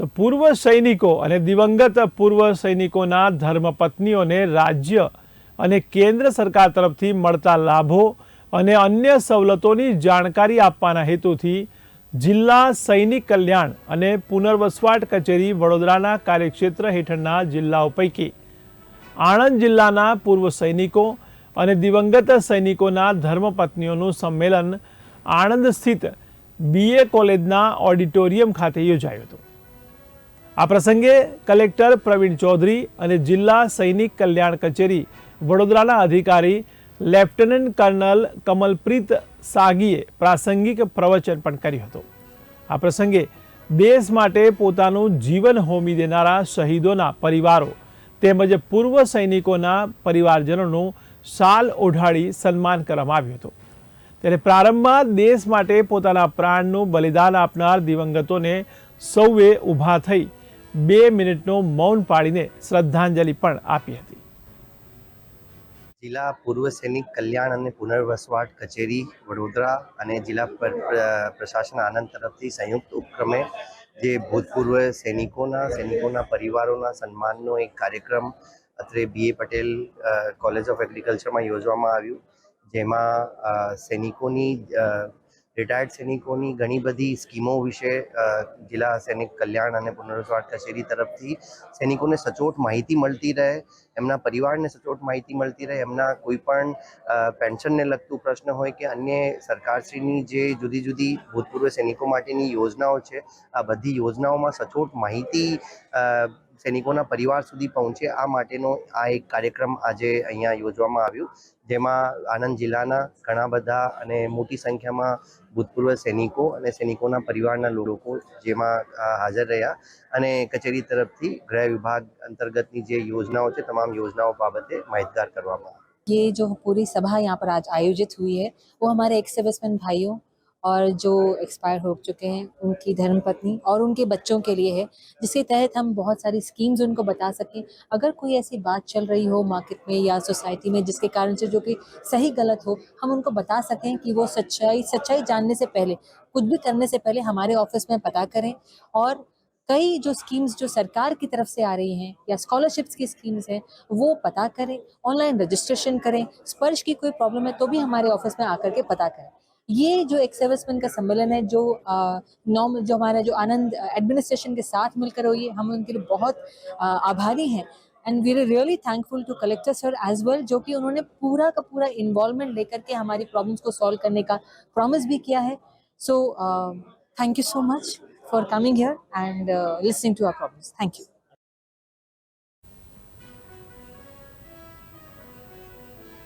તો પૂર્વ સૈનિકો અને દિવંગત પૂર્વ સૈનિકોના ધર્મપત્નીઓને રાજ્ય અને કેન્દ્ર સરકાર તરફથી મળતા લાભો અને અન્ય સવલતોની જાણકારી આપવાના હેતુથી જિલ્લા સૈનિક કલ્યાણ અને પુનર્વસવાટ કચેરી વડોદરાના કાર્યક્ષેત્ર હેઠળના જિલ્લાઓ પૈકી આણંદ જિલ્લાના પૂર્વ સૈનિકો અને દિવંગત સૈનિકોના ધર્મપત્નીઓનું સંમેલન આણંદ સ્થિત બીએ કોલેજના ઓડિટોરિયમ ખાતે યોજાયું હતું. આ પ્રસંગે કલેક્ટર પ્રવીણ ચૌધરી અને જિલ્લા સૈનિક કલ્યાણ કચેરી વડોદરાના અધિકારી લેફ્ટનન્ટ કર્નલ કમલપ્રીત સાગીએ પ્રાસંગિક પ્રવચન પણ કર્યું હતું. આ પ્રસંગે દેશ માટે પોતાનું જીવન હોમી દેનારા શહીદોના પરિવારો તેમજ પૂર્વ સૈનિકોના પરિવારજનોનું શાલ ઓઢાડી સન્માન કરવામાં આવ્યું હતું. ત્યારે પ્રારંભમાં દેશ માટે પોતાના પ્રાણનું બલિદાન આપનાર દિવંગતોને સૌએ ઊભા થઈ બે મિનિટનું મૌન પાળીને શ્રદ્ધાંજલિ પણ આપી હતી. જિલ્લા પૂર્વ સૈનિક કલ્યાણ અને પુનર્વસવાટ કચેરી વડોદરા અને જિલ્લા પર- પ્રશાસન આનંદ તરફથી સંયુક્ત ઉપક્રમે જે ભૂતપૂર્વ સૈનિકોના સૈનિકોના પરિવારોના સન્માનનો એક કાર્યક્રમ અત્રે બીએ પટેલ કોલેજ ઓફ એગ્રીકલ્ચરમાં યોજવામાં આવ્યું, જેમાં સૈનિકોની રિટાયર્ડ સૈનિકોની ઘણી બધી સ્કીમો વિશે જિલ્લા સૈનિક કલ્યાણ અને પુનર્વસવાટ કચેરી તરફથી સૈનિકોને સચોટ માહિતી મળતી રહે, એમના પરિવારને સચોટ માહિતી મળતી રહે, એમના કોઈ પણ પેન્શનને લગતું પ્રશ્ન હોય કે અન્ય સરકારશ્રીની જે જુદી જુદી ભૂતપૂર્વ સૈનિકો માટેની યોજનાઓ છે, આ બધી યોજનાઓમાં સચોટ માહિતી સૈનિકોના પરિવાર સુધી પહોંચે આ માટેનો આ એક કાર્યક્રમ આજે અહીંયા યોજવામાં આવ્યું જેમાં આણંદ જિલ્લાના ઘણા બધા અને મોટી સંખ્યામાં ભૂતપૂર્વ સૈનિકો અને સૈનિકોના પરિવારના લોકો જેમાં અ, હાજર રહ્યા અને કચેરી તરફથી ગૃહ વિભાગ અંતર્ગતની જે યોજનાઓ છે તમામ યોજનાઓ બાબતે માહિતગાર કરવામાં આવ્યા ये जो पूरी सभा यहाँ पर आज आयोजित हुई है वो हमारे एक्स सर्विसमैन भाइयों और जो एक्सपायर हो चुके हैं, उनकी धर्मपत्नी और उनके बच्चों के लिए है, जिसके तहत हम बहुत सारी स्कीम्स उनको बता सकें। अगर कोई ऐसी बात चल रही हो मार्केट में या सोसाइटी में, जिसके कारण से जो कि सही गलत हो, हम उनको बता सकें कि वो सच्चाई सच्चाई जानने से पहले, कुछ भी करने से पहले हमारे ऑफ़िस में पता करें। और कई जो स्कीम्स जो सरकार की तरफ़ से आ रही हैं या स्कॉलरशिप्स की स्कीम्स हैं, वो पता करें ऑनलाइन रजिस्ट्रेशन करें, स्पर्श की कोई प्रॉब्लम है तो भी हमारे ऑफ़िस में आकर के पता करें। ये जो एक सर्विसमैन का सम्मेलन है, जो नॉर्म जो हमारा जो आनंद एडमिनिस्ट्रेशन के साथ मिलकर हुई है हम उनके लिए बहुत आभारी हैं। And we are really thankful to collector sir as well जो कि उन्होंने पूरा का पूरा इन्वॉल्वमेंट लेकर के हमारी प्रॉब्लम्स को सॉल्व करने का प्रॉमिस भी किया है। So thank you so much for coming here and listening to our our thank you.